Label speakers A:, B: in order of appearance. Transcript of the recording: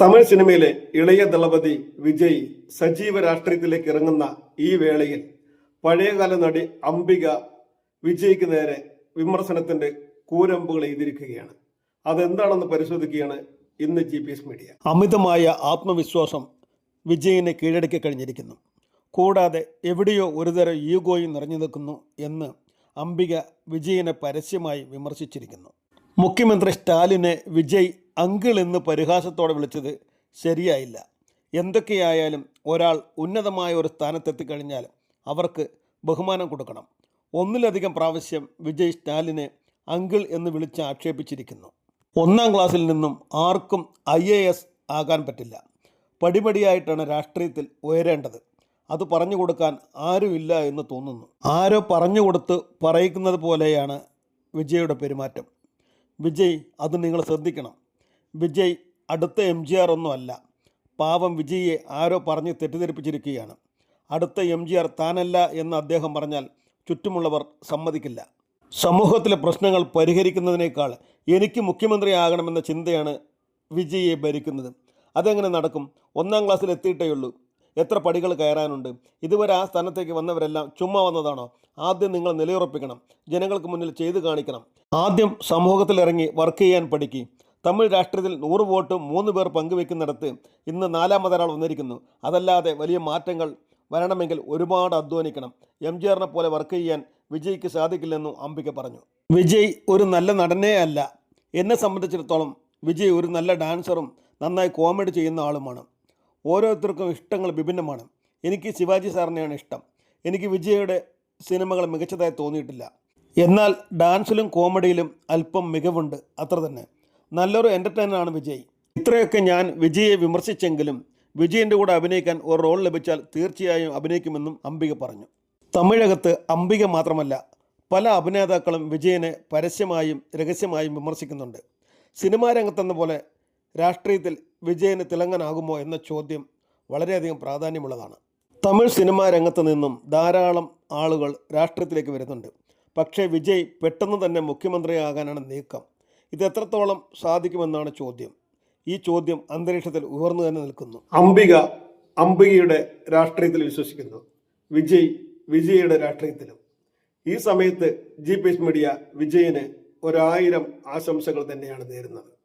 A: തമിഴ് സിനിമയിലെ ഇളയ ദളപതി വിജയ് സജീവ രാഷ്ട്രീയത്തിലേക്ക് ഇറങ്ങുന്ന ഈ വേളയിൽ പഴയകാല നടി അംബിക വിജയ്ക്ക് നേരെ വിമർശനത്തിന്റെ കൂരമ്പുകൾ എഴുതിയിരിക്കുകയാണ്. അതെന്താണെന്ന് പരിശോധിക്കുകയാണ് ഇന്ന് ജി പി എസ് മീഡിയ. അമിതമായ ആത്മവിശ്വാസം വിജയിനെ കീഴടക്കി കഴിഞ്ഞിരിക്കുന്നു. കൂടാതെ എവിടെയോ ഒരുതരം ഈഗോയും നിറഞ്ഞു നിൽക്കുന്നു എന്ന് അംബിക വിജയനെ പരസ്യമായി വിമർശിച്ചിരിക്കുന്നു. മുഖ്യമന്ത്രി സ്റ്റാലിനെ വിജയ് അങ്കിൾ എന്ന് പരിഹാസത്തോടെ വിളിച്ചത് ശരിയായില്ല. എന്തൊക്കെയായാലും ഒരാൾ ഉന്നതമായ ഒരു സ്ഥാനത്തെത്തിക്കഴിഞ്ഞാൽ അവർക്ക് ബഹുമാനം കൊടുക്കണം. ഒന്നിലധികം പ്രാവശ്യം വിജയ് സ്റ്റാലിനെ അങ്കിൾ എന്ന് വിളിച്ച് ആക്ഷേപിച്ചിരിക്കുന്നു. ഒന്നാം ക്ലാസ്സിൽ നിന്നും ആർക്കും ഐ എ എസ് ആകാൻ പറ്റില്ല. പടിപടിയായിട്ടാണ് രാഷ്ട്രീയത്തിൽ ഉയരേണ്ടത്. അത് പറഞ്ഞു കൊടുക്കാൻ ആരുമില്ല എന്ന് തോന്നുന്നു. ആരോ പറഞ്ഞു കൊടുത്ത് പറയിക്കുന്നത് പോലെയാണ് വിജയുടെ പെരുമാറ്റം. വിജയ് അത് നിങ്ങൾ ശ്രദ്ധിക്കണം. വിജയ് അടുത്ത എം ജി ആർ ഒന്നും അല്ല. പാവം വിജയിയെ ആരോ പറഞ്ഞ് തെറ്റിദ്ധരിപ്പിച്ചിരിക്കുകയാണ്. അടുത്ത എം ജി ആർ താനല്ല എന്ന് അദ്ദേഹം പറഞ്ഞാൽ ചുറ്റുമുള്ളവർ സമ്മതിക്കില്ല. സമൂഹത്തിലെ പ്രശ്നങ്ങൾ പരിഹരിക്കുന്നതിനേക്കാൾ എനിക്ക് മുഖ്യമന്ത്രിയാകണമെന്ന ചിന്തയാണ് വിജയിയെ ഭരിക്കുന്നത്. അതെങ്ങനെ നടക്കും? ഒന്നാം ക്ലാസ്സിൽ എത്തിയിട്ടേ ഉള്ളൂ. എത്ര പടികൾ കയറാനുണ്ട്? ഇതുവരെ ആ സ്ഥാനത്തേക്ക് വന്നവരെല്ലാം ചുമ്മാ വന്നതാണോ? ആദ്യം നിങ്ങൾ നിലയുറപ്പിക്കണം. ജനങ്ങൾക്ക് മുന്നിൽ ചെയ്തു കാണിക്കണം. ആദ്യം സമൂഹത്തിലിറങ്ങി വർക്ക് ചെയ്യാൻ പഠിക്കുക തമിഴ് രാഷ്ട്രീയത്തിൽ നൂറ് വോട്ട് മൂന്ന് പേർ പങ്കുവെക്കുന്നിടത്ത് ഇന്ന് നാലാമതൊരാൾ വന്നിരിക്കുന്നു. അതല്ലാതെ വലിയ മാറ്റങ്ങൾ വരണമെങ്കിൽ ഒരുപാട് അധ്വാനിക്കണം. എം ജി ആറിനെ പോലെ വർക്ക് ചെയ്യാൻ വിജയ്ക്ക് സാധിക്കില്ലെന്നും അംബിക പറഞ്ഞു. വിജയ് ഒരു നല്ല നടനേ അല്ല. എന്നെ സംബന്ധിച്ചിടത്തോളം വിജയ് ഒരു നല്ല ഡാൻസറും നന്നായി കോമഡി ചെയ്യുന്ന ആളുമാണ്. ഓരോരുത്തർക്കും ഇഷ്ടങ്ങൾ വിഭിന്നമാണ്. എനിക്ക് ശിവാജി സാറിനെയാണ് ഇഷ്ടം. എനിക്ക് വിജയയുടെ സിനിമകൾ മികച്ചതായി തോന്നിയിട്ടില്ല. എന്നാൽ ഡാൻസിലും കോമഡിയിലും അല്പം മികവുണ്ട്. അത്ര തന്നെ. നല്ലൊരു എന്റർടൈനറാണ് വിജയ്. ഇത്രയൊക്കെ ഞാൻ വിജയെ വിമർശിച്ചെങ്കിലും വിജയന്റെ കൂടെ അഭിനയിക്കാൻ ഒരു റോൾ ലഭിച്ചാൽ തീർച്ചയായും അഭിനയിക്കുമെന്നും അംബിക പറഞ്ഞു. തമിഴകത്ത് അംബിക മാത്രമല്ല പല അഭിനേതാക്കളും വിജയനെ പരസ്യമായും രഹസ്യമായും വിമർശിക്കുന്നുണ്ട്. സിനിമാ രംഗത്തെന്ന പോലെ രാഷ്ട്രീയത്തിൽ വിജയന് തിളങ്ങനാകുമോ എന്ന ചോദ്യം വളരെയധികം പ്രാധാന്യമുള്ളതാണ്. തമിഴ് സിനിമാ രംഗത്ത് നിന്നും ധാരാളം ആളുകൾ രാഷ്ട്രീയത്തിലേക്ക് വരുന്നുണ്ട്. പക്ഷേ വിജയ് പെട്ടെന്ന് തന്നെ മുഖ്യമന്ത്രിയാകാനാണ് നീക്കം. ഇത് എത്രത്തോളം സാധിക്കുമെന്നാണ് ചോദ്യം. ഈ ചോദ്യം അന്തരീക്ഷത്തിൽ ഉയർന്നു തന്നെ നിൽക്കുന്നു. അംബിക അംബികയുടെ രാഷ്ട്രീയത്തിൽ വിശ്വസിക്കുന്നു. വിജയ് വിജയുടെ രാഷ്ട്രീയത്തിലും. ഈ സമയത്ത് ജി മീഡിയ വിജയന് ഒരായിരം ആശംസകൾ തന്നെയാണ് നേരുന്നത്.